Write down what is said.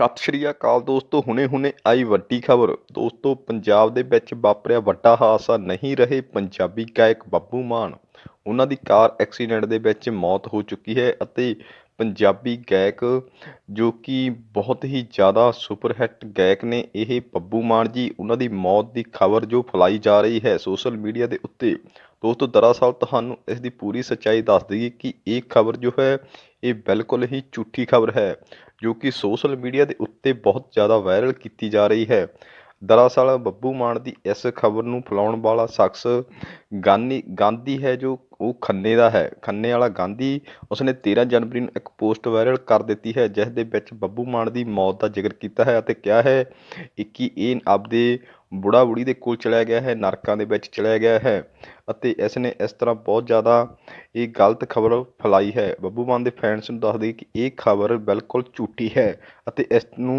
ਸਤਿ ਸ਼੍ਰੀ ਅਕਾਲ ਦੋਸਤੋ, ਹੁਣੇ-ਹੁਣੇ ਆਈ ਵੱਡੀ ਖਬਰ। ਦੋਸਤੋ, ਪੰਜਾਬ ਦੇ ਵਿੱਚ ਵਾਪਰਿਆ ਵੱਡਾ ਹਾਦਸਾ ਨਹੀਂ ਰਹੇ ਪੰਜਾਬੀ ਗਾਇਕ ਬੱਬੂ ਮਾਨ। ਉਹਨਾਂ ਦੀ ਕਾਰ ਐਕਸੀਡੈਂਟ ਦੇ ਵਿੱਚ ਮੌਤ ਹੋ ਚੁੱਕੀ ਹੈ ਅਤੇ ਪੰਜਾਬੀ ਗਾਇਕ ਜੋ ਕਿ ਬਹੁਤ ਹੀ ਜ਼ਿਆਦਾ ਸੁਪਰ ਹਿੱਟ ਗਾਇਕ ਨੇ, ਇਹ ਬੱਬੂ ਮਾਨ ਜੀ, ਉਹਨਾਂ ਦੀ ਮੌਤ ਦੀ ਖਬਰ ਜੋ ਫੈਲਾਈ ਜਾ ਰਹੀ ਹੈ ਸੋਸ਼ਲ ਮੀਡੀਆ ਦੇ ਉੱਤੇ ਦੋਸਤੋ ਦਰਅਸਲ ਤੁਹਾਨੂੰ ਇਸ ਦੀ ਪੂਰੀ ਸੱਚਾਈ ਦੱਸ ਦਈਏ ਕਿ ਇਹ ਖਬਰ ਜੋ ਹੈ, ਇਹ ਬਿਲਕੁਲ ਹੀ ਝੂਠੀ ਖਬਰ ਹੈ, ਜੋ ਕਿ ਸੋਸ਼ਲ ਮੀਡੀਆ ਦੇ ਉੱਤੇ ਬਹੁਤ ਜ਼ਿਆਦਾ ਵਾਇਰਲ ਕੀਤੀ ਜਾ ਰਹੀ ਹੈ। ਦਰਅਸਲ ਬੱਬੂ ਮਾਨ ਦੀ ਇਸ ਖਬਰ ਨੂੰ ਫੈਲਾਉਣ ਵਾਲਾ ਸ਼ਖਸ ਗਾਨੀ ਗਾਂਧੀ ਹੈ ਜੋ ਉਹ ਖੰਨੇ ਦਾ ਹੈ। ਖੰਨੇ ਵਾਲਾ ਗਾਂਧੀ ਉਸਨੇ 13 ਜਨਵਰੀ ਨੂੰ ਇੱਕ ਪੋਸਟ ਵਾਇਰਲ ਕਰ ਦਿੱਤੀ ਹੈ, ਜਿਸ ਦੇ ਵਿੱਚ ਬੱਬੂ ਮਾਨ ਦੀ ਮੌਤ ਦਾ ਜ਼ਿਕਰ ਕੀਤਾ ਹੈ ਅਤੇ ਕਿਹਾ ਹੈ ਕਿ ਇਹ ਆਪਦੇ ਬੁੜਾ ਬੁੜੀ ਦੇ ਕੋਲ ਚਲਿਆ ਗਿਆ ਹੈ, ਨਰਕਾਂ ਦੇ ਵਿੱਚ ਚਲਿਆ ਗਿਆ ਹੈ ਅਤੇ ਇਸ ਨੇ ਇਸ ਤਰ੍ਹਾਂ ਬਹੁਤ ਜ਼ਿਆਦਾ ਇਹ ਗਲਤ ਖਬਰ ਫੈਲਾਈ ਹੈ। ਬੱਬੂ ਮਾਨ ਦੇ ਫੈਨਸ ਨੂੰ ਦੱਸ ਕਿ ਇਹ ਖਬਰ ਬਿਲਕੁਲ ਝੂਠੀ ਹੈ ਅਤੇ ਇਸ ਨੂੰ